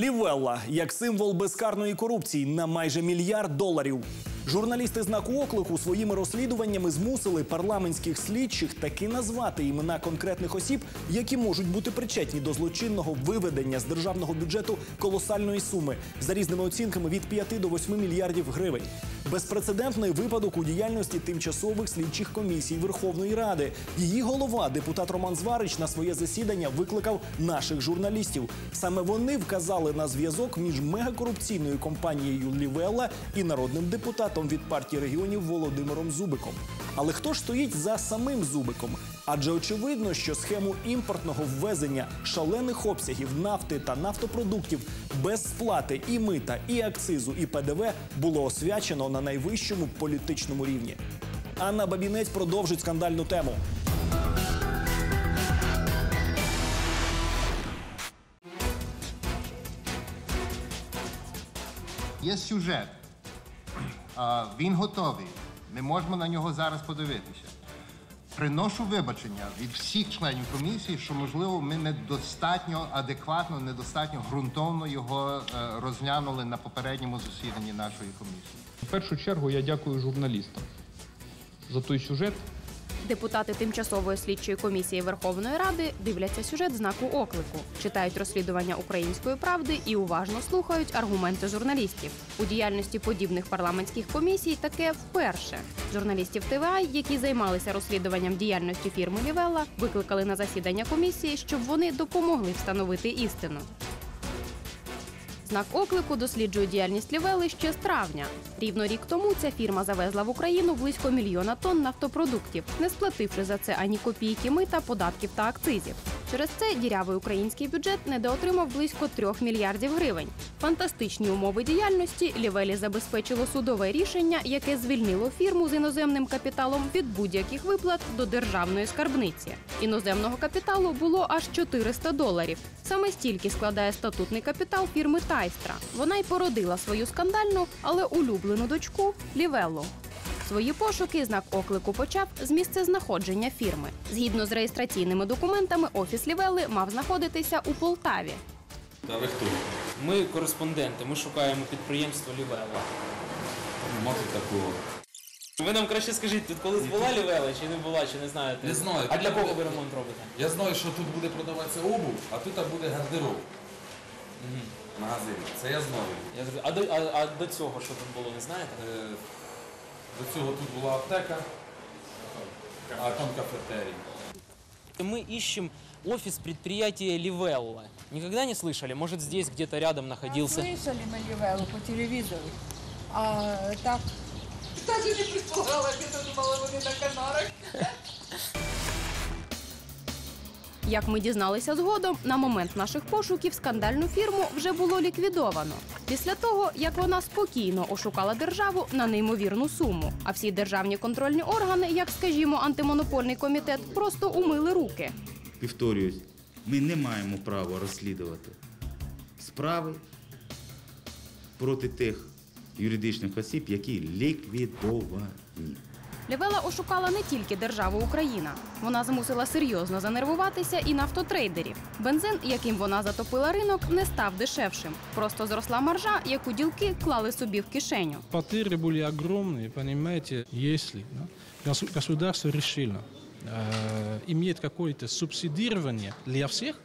Лівелла як символ безкарної корупції на майже мільярд доларів. Журналісти знаку оклику своїми розслідуваннями змусили парламентських слідчих таки назвати імена конкретних осіб, які можуть бути причетні до злочинного виведення з державного бюджету колосальної суми за різними оцінками від 5 до 8 мільярдів гривень. Безпрецедентний випадок у діяльності тимчасових слідчих комісій Верховної Ради. Її голова, депутат Роман Зварич, на своє засідання викликав наших журналістів. Саме вони вказали на зв'язок між мегакорупційною компанією Лівелла і народним депутатом від партії регіонів Володимиром Зубиком. Але хто ж стоїть за самим Зубиком? Адже очевидно, що схему імпортного ввезення шалених обсягів нафти та нафтопродуктів без сплати і мита, і акцизу, і ПДВ було освячено на найвищому політичному рівні. Анна Бабінець продовжить скандальну тему. Є сюжет. Він готовий. Ми можемо на нього зараз подивитися. Приношу вибачення від всіх членів комісії, що можливо ми недостатньо адекватно, недостатньо ґрунтовно його е, розглянули на попередньому засіданні нашої комісії. В першу чергу я дякую журналістам за той сюжет, Депутати тимчасової слідчої комісії Верховної Ради дивляться сюжет знаку оклику, читають розслідування української правди і уважно слухають аргументи журналістів. У діяльності подібних парламентських комісій таке вперше. Журналістів ТВА, які займалися розслідуванням діяльності фірми Лівелла, викликали на засідання комісії, щоб вони допомогли встановити істину. Знак оклику досліджує діяльність Лівели ще з травня. Рівно рік тому ця фірма завезла в Україну близько мільйона тонн нафтопродуктів, не сплативши за це ані копійки мита, податків та акцизів. Через це дірявий український бюджет недоотримав близько трьох мільярдів гривень. Фантастичні умови діяльності Лівелі забезпечило судове рішення, яке звільнило фірму з іноземним капіталом від будь-яких виплат до державної скарбниці. Іноземного капіталу було аж 400 доларів. Саме стільки складає статутний капітал фірми Тайстра. Вона й породила свою скандальну, але улюблену дочку Лівеллу. Свої пошуки знак оклику почав з місцезнаходження фірми. Згідно з реєстраційними документами, офіс Лівелли мав знаходитися у Полтаві. Та ви хто? Ми кореспонденти, ми шукаємо підприємство Лівела. Нема тут такого. Ви нам краще скажіть, тут колись була Лівела чи не була, чи не знаєте? Не знаю. А для кого ви ремонт робите? Я знаю, що тут буде продаватися обув, а тут буде гардероб. Магазин. Це я знаю. Я зрозумів. а, до, а, а до цього що тут було, не знаєте? Е, До цього тут була аптека, а там кафетерій. Мы ищем офис предприятия Ливелла. Никогда не слышали? Может, здесь где-то рядом находился? Слышали мы Ливеллу по телевизору. А так Даже не предполагала, я думала, вони на Канарах. Як ми дізналися згодом, на момент наших пошуків скандальну фірму вже було ліквідовано. Після того, як вона спокійно ошукала державу на неймовірну суму. А всі державні контрольні органи, як скажімо, антимонопольний комітет, просто умили руки. Повторююсь, ми не маємо права розслідувати справи проти тих юридичних осіб, які ліквідовані. Лівела ошукала не тільки державу Україна. Вона змусила серйозно занервуватися і нафтотрейдерів. Бензин, яким вона затопила ринок, не став дешевшим. Просто зросла маржа, яку ділки клали собі в кишеню. Потери были огромные, понимаете, если да, гос- государство решило э, иметь какое-то субсидирование для всех,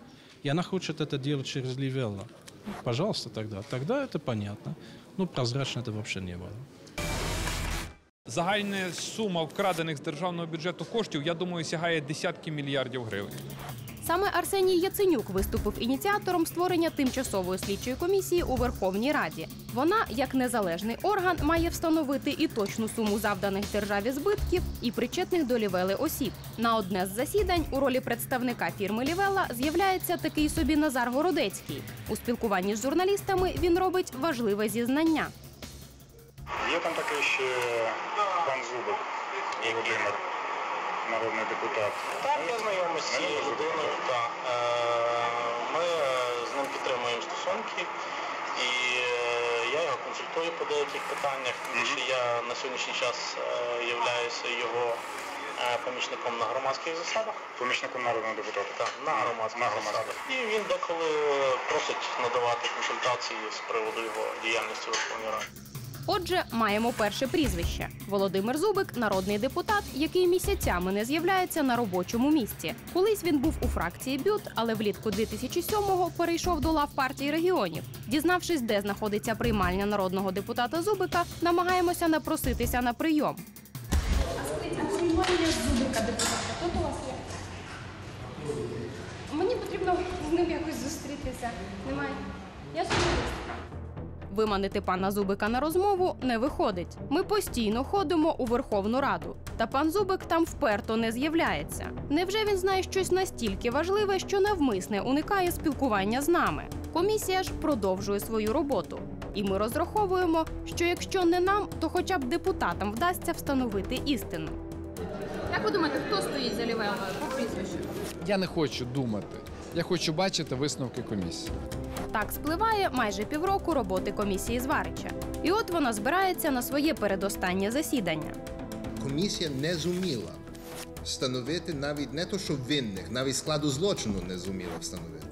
и она хочет это делать через Ливелла. Пожалуйста, тогда. Тогда это понятно. Но прозрачно это вообще не было. Загальна сума вкрадених з державного бюджету коштів, я думаю, сягає десятки мільярдів гривень. Саме Арсеній Яценюк виступив ініціатором створення тимчасової слідчої комісії у Верховній Раді. Вона, як незалежний орган, має встановити і точну суму завданих державі збитків і причетних до Лівели осіб. На одне з засідань у ролі представника фірми Лівела з'являється такий собі Назар Городецький. У спілкуванні з журналістами він робить важливе зізнання. Є там такий ще пан Зубик, Володимир, народний депутат. Так, я знайомий з цією людиною. Е, Ми е, з ним підтримуємо стосунки, і е, я його консультую по деяких питаннях, тому що я на сьогоднішній час е, являюся його е, помічником на громадських засадах. Помічником народного депутата. Так, на громадських На засадах. І він деколи е, просить надавати консультації з приводу його діяльності Верховної Ради. Отже, маємо перше прізвище Володимир Зубик, народний депутат, який місяцями не з'являється на робочому місці. Колись він був у фракції БЮТ, але влітку 2007-го перейшов до лав партії регіонів. Дізнавшись, де знаходиться приймальня народного депутата Зубика, намагаємося напроситися на прийом. А приймальня Зубика депутата тут у вас є? Мені потрібно з ним якось зустрітися. Немає. Я журналістка. Виманити пана Зубика на розмову не виходить. Ми постійно ходимо у Верховну Раду. Та пан Зубик там вперто не з'являється. Невже він знає щось настільки важливе, що навмисне уникає спілкування з нами? Комісія ж продовжує свою роботу. І ми розраховуємо, що якщо не нам, то хоча б депутатам вдасться встановити істину. Як ви думаєте, хто стоїть за Лівелою по прізвищу? Я не хочу думати. Я хочу бачити висновки комісії. Так спливає майже півроку роботи комісії Зварича. І от вона збирається на своє передостаннє засідання. Комісія не зуміла встановити навіть не то, що винних, навіть складу злочину не зуміла встановити.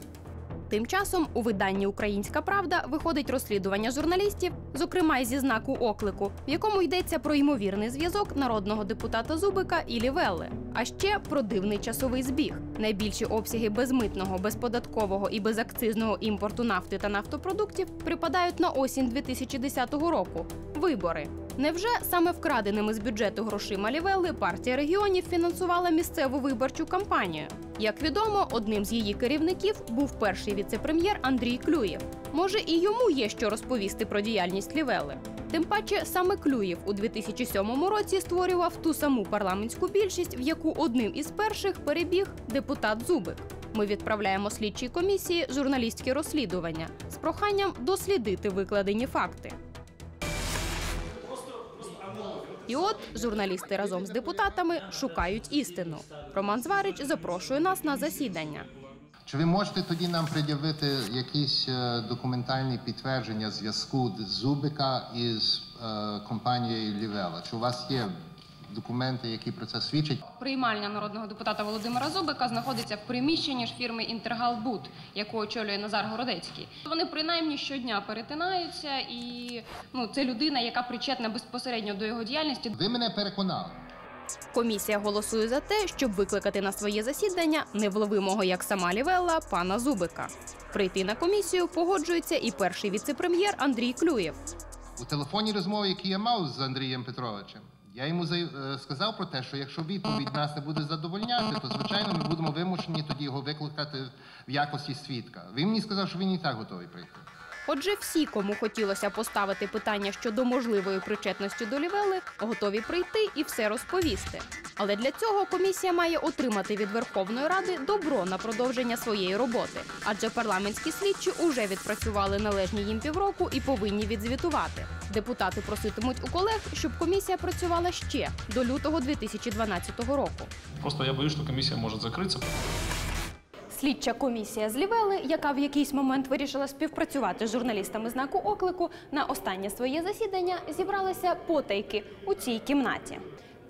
Тим часом у виданні Українська Правда виходить розслідування журналістів, зокрема й зі знаку оклику, в якому йдеться про ймовірний зв'язок народного депутата Зубика і Лівелли. А ще про дивний часовий збіг. Найбільші обсяги безмитного, безподаткового і безакцизного імпорту нафти та нафтопродуктів припадають на осінь 2010 року. Вибори. Невже саме вкраденими з бюджету грошима Лівелли партія регіонів фінансувала місцеву виборчу кампанію? Як відомо, одним з її керівників був перший віцепрем'єр Андрій Клюєв. Може, і йому є що розповісти про діяльність Лівели. Тим паче, саме Клюєв у 2007 році створював ту саму парламентську більшість, в яку одним із перших перебіг депутат Зубик. Ми відправляємо слідчій комісії журналістське розслідування з проханням дослідити викладені факти. І от журналісти разом з депутатами шукають істину. Роман Зварич запрошує нас на засідання. Чи ви можете тоді нам пред'явити якісь е, документальні підтвердження зв'язку Зубика із е, компанією Лівела? Чи у вас є документи, які про це свідчать? Приймальня народного депутата Володимира Зубика знаходиться в приміщенні ж фірми Інтергалбуд, яку очолює Назар Городецький. Вони принаймні щодня перетинаються, і ну це людина, яка причетна безпосередньо до його діяльності. Ви мене переконали. Комісія голосує за те, щоб викликати на своє засідання невловимого як сама Лівелла пана Зубика. Прийти на комісію погоджується і перший віцепрем'єр Андрій Клюєв. У телефонній розмові, які я мав з Андрієм Петровичем, я йому е, сказав про те, що якщо відповідь нас не буде задовольняти, то звичайно ми будемо вимушені тоді його викликати в якості свідка. Він мені сказав, що він і так готовий прийти. Отже, всі, кому хотілося поставити питання щодо можливої причетності до Лівели, готові прийти і все розповісти. Але для цього комісія має отримати від Верховної Ради добро на продовження своєї роботи, адже парламентські слідчі уже відпрацювали належні їм півроку і повинні відзвітувати. Депутати проситимуть у колег, щоб комісія працювала ще до лютого 2012 року. Просто я боюсь, что комиссия может закрыться. Слідча комісія з Лівели, яка в якийсь момент вирішила співпрацювати з журналістами знаку оклику, на останнє своє засідання зібралася потайки у цій кімнаті.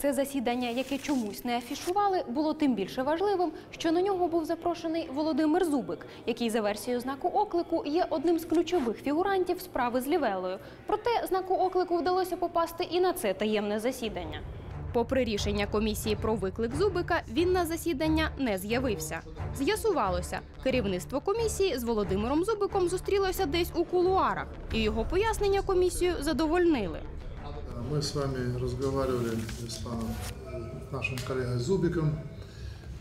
Це засідання, яке чомусь не афішували, було тим більше важливим, що на нього був запрошений Володимир Зубик, який за версією знаку оклику є одним з ключових фігурантів справи з Лівелою. Проте знаку оклику вдалося попасти і на це таємне засідання. Попри рішення комісії про виклик Зубика, він на засідання не з'явився. З'ясувалося, керівництво комісії з Володимиром Зубиком зустрілося десь у кулуарах, і його пояснення комісію задовольнили. Мы с вами разговаривали с паном, э, нашим коллегой Зубиком,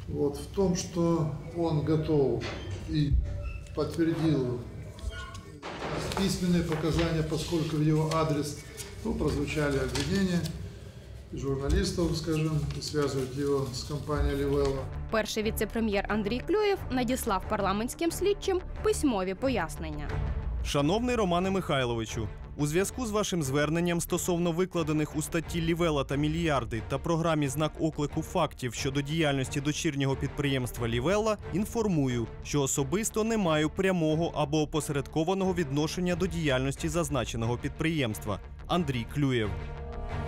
вот, в том, что он готов и подтвердил письменные показания, поскольку в его адрес ну, прозвучали обвинения журналистов, скажем, и связывают его с компанией Ливелла. Перший віцепрем'єр Андрій Клюєв надіслав парламентським слідчим письмові пояснення. Шановний Романе Михайловичу, у зв'язку з вашим зверненням стосовно викладених у статті Лівела та мільярди та програмі знак оклику фактів щодо діяльності дочірнього підприємства Лівелла, інформую, що особисто не маю прямого або опосередкованого відношення до діяльності зазначеного підприємства. Андрій Клюєв.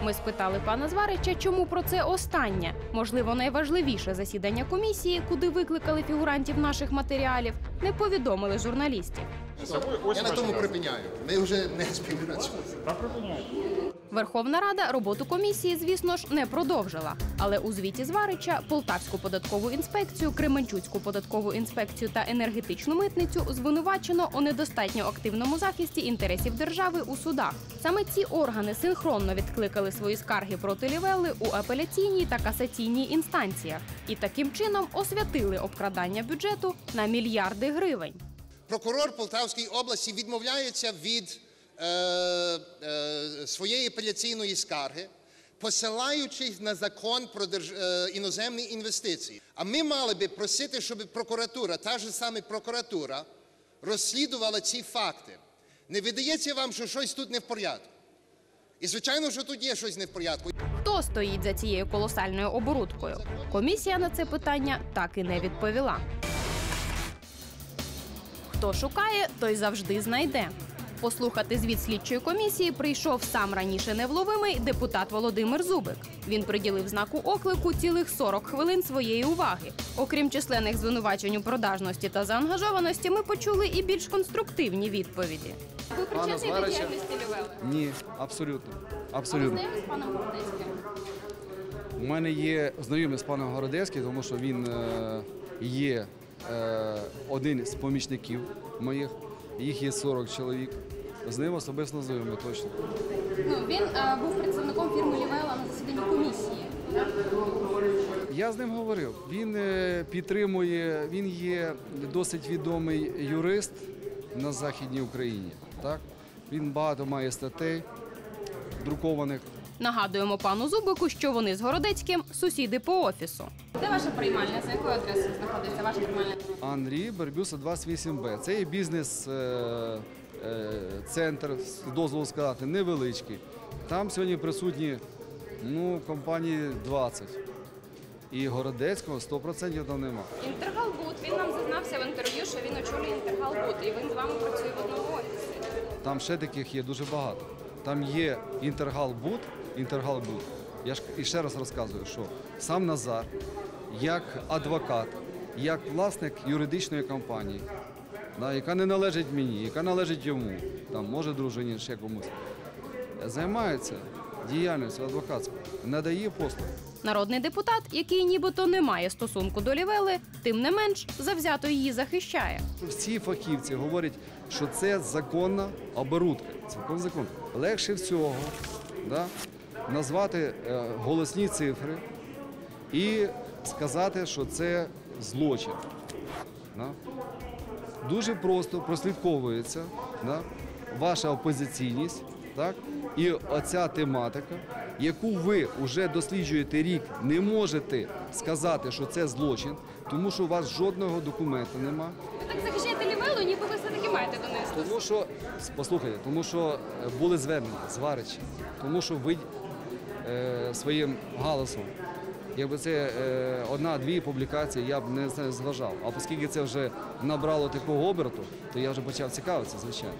Ми спитали пана Зварича, чому про це останнє, можливо, найважливіше засідання комісії, куди викликали фігурантів наших матеріалів, не повідомили журналістів. Я на тому припиняю. Ми вже не співпрацюємо. Верховна Рада роботу комісії, звісно ж, не продовжила. Але у звіті Зварича Полтавську податкову інспекцію, Кременчуцьку податкову інспекцію та енергетичну митницю звинувачено у недостатньо активному захисті інтересів держави у судах. Саме ці органи синхронно відкликали свої скарги проти Лівелли у апеляційній та касаційній інстанціях і таким чином освятили обкрадання бюджету на мільярди гривень. Прокурор Полтавської області відмовляється від е, е, своєї апеляційної скарги, посилаючись на закон про держ... е, іноземні інвестиції. А ми мали би просити, щоб прокуратура, та ж саме прокуратура, розслідувала ці факти. Не видається вам, що щось тут не в порядку? І звичайно, що тут є щось не в порядку. Хто стоїть за цією колосальною оборудкою? Комісія на це питання так і не відповіла. Хто шукає, той завжди знайде. Послухати звіт слідчої комісії прийшов сам раніше невловимий депутат Володимир Зубик. Він приділив знаку оклику цілих 40 хвилин своєї уваги. Окрім численних звинувачень у продажності та заангажованості, ми почули і більш конструктивні відповіді. Ви причетний до діяльності Лівели? Ні, абсолютно. Ви Абсолютно. знайомі з паном Городецьким? У мене є знайомий з паном Городецьким, тому що він е, є один з помічників моїх. Їх є 40 чоловік. З ним особисто знайомий точно. Ну він е, був представником фірми Лівела на засіданні комісії. Я з ним говорив. Він е, підтримує, він є досить відомий юрист на Західній Україні. Так? Він багато має статей друкованих. Нагадуємо пану Зубику, що вони з Городецьким сусіди по офісу. Де ваша приймальня? За якою адресою знаходиться ваша приймальня? Андрій Барбюса 28Б. Це є бізнес-центр, дозволу сказати, невеличкий. Там сьогодні присутні ну, компанії 20. І Городецького 100% там нема. Інтергалбут. Він нам зізнався в інтерв'ю, що він очолює Інтергалбут, і він з вами працює в одному офісі. Там ще таких є дуже багато. Там є Інтергалбут, Інтергалбут. Я ж і ще раз розказую, що сам Назар, як адвокат, як власник юридичної компанії, да, яка не належить мені, яка належить йому, там, може дружині, ще комусь, займається діяльністю адвокатською, надає послуги. Народний депутат, який нібито не має стосунку до Лівели, тим не менш завзято її захищає. Всі фахівці говорять, що це законна оборудка. Цілком закон. Легше всього да, назвати е, голосні цифри і сказати, що це злочин. Дуже просто прослідковується ваша опозиційність. Так? І оця тематика, яку ви вже досліджуєте рік, не можете сказати, що це злочин, тому що у вас жодного документу немає. Ви так захищаєте Лівелу, ніби ви все-таки маєте до неї Тому що, послухайте, тому що е, були звернення, зваричі, тому що ви своїм галасом, якби це е, одна-дві публікації, я б не зважав. А оскільки це вже набрало такого оберту, то я вже почав цікавитися, звичайно.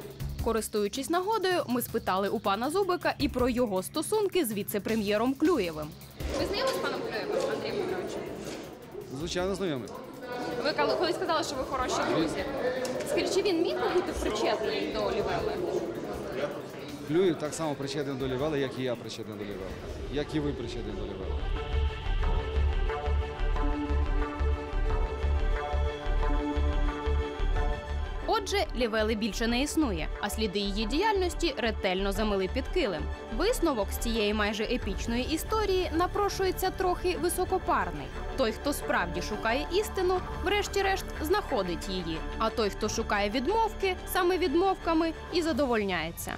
Користуючись нагодою, ми спитали у пана Зубика і про його стосунки з віце-прем'єром Клюєвим. Ви знайомі з паном Клюєвим, Андрієм Петровичем? Звичайно, знайомий. Ви коли- колись сказали, що ви хороші друзі. Скажіть, чи він міг би бути причетний до Лівели? Клюєв так само причетний до Лівели, як і я причетний до Лівели, як і ви причетні до Лівели. Отже, Лівели більше не існує, а сліди її діяльності ретельно замили під килим. Висновок з цієї майже епічної історії напрошується трохи високопарний. Той, хто справді шукає істину, врешті-решт знаходить її. А той, хто шукає відмовки, саме відмовками і задовольняється.